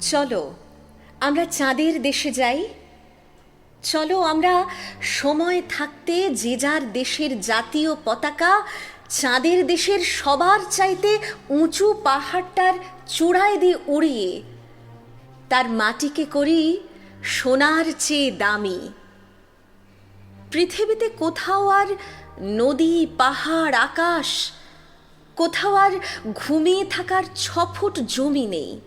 চলো, আমরা চাঁদের দেশে যাই। চলো, আমরা সময় থাকতে যে যার দেশের জাতীয় পতাকা, চাঁদের দেশের সবার চাইতে উঁচু পাহাড়টার চূড়ায় দিয়ে উড়িয়ে, তার মাটিকে করি সোনার চেয়ে দামি। পৃথিবীতে কোথাও আর নদী, পাহাড়, আকাশ, কোথাও আর ঘুমিয়ে থাকার ছ ফুট জমি নেই।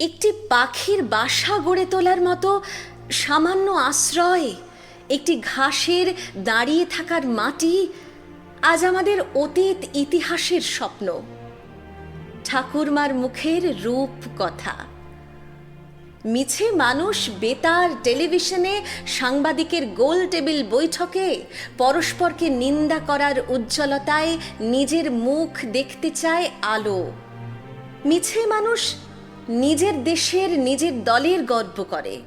একটি পাখির বাসা গড়ে তোলার মতো সামান্য আশ্রয়, একটি ঘাসের দাঁড়িয়ে থাকার মাটি আজ আমাদের অতীত ইতিহাসের স্বপ্ন। ঠাকুরমার মুখের রূপ কথা মিছে মানুষ বেতার টেলিভিশনে সাংবাদিকের গোল টেবিল বৈঠকে পরস্পরকে নিন্দা করার উজ্জ্বলতায় নিজের মুখ দেখতে চায় আলো। মিছে মানুষ নিজের দেশের নিজের দলের গর্ব করে।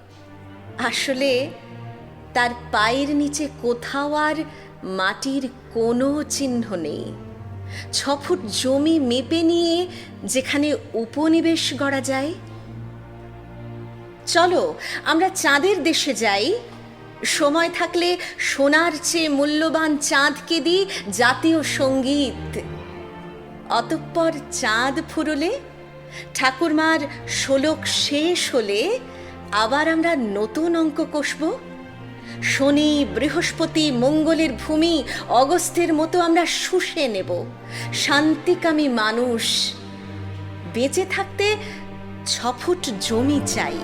আসলে তার পায়ের নিচে কোথাও আর মাটির কোনো চিহ্ন নেই। ছ ফুট জমি মেপে নিয়ে যেখানে উপনিবেশ গড়া যায়। চলো, আমরা চাঁদের দেশে যাই। সময় থাকলে সোনার চেয়ে মূল্যবান চাঁদকে দিই জাতীয় সংগীত। অতঃপর চাঁদ ফুরলে ঠাকুরমার শোলক শেষ হলে আবার আমরা নতুন অঙ্ক কষব। শনি বৃহস্পতি মঙ্গলের ভূমি অগস্তের মতো আমরা শুষে নেব। শান্তিকামী মানুষ বেঁচে থাকতে ছ ফুট জমি চাই।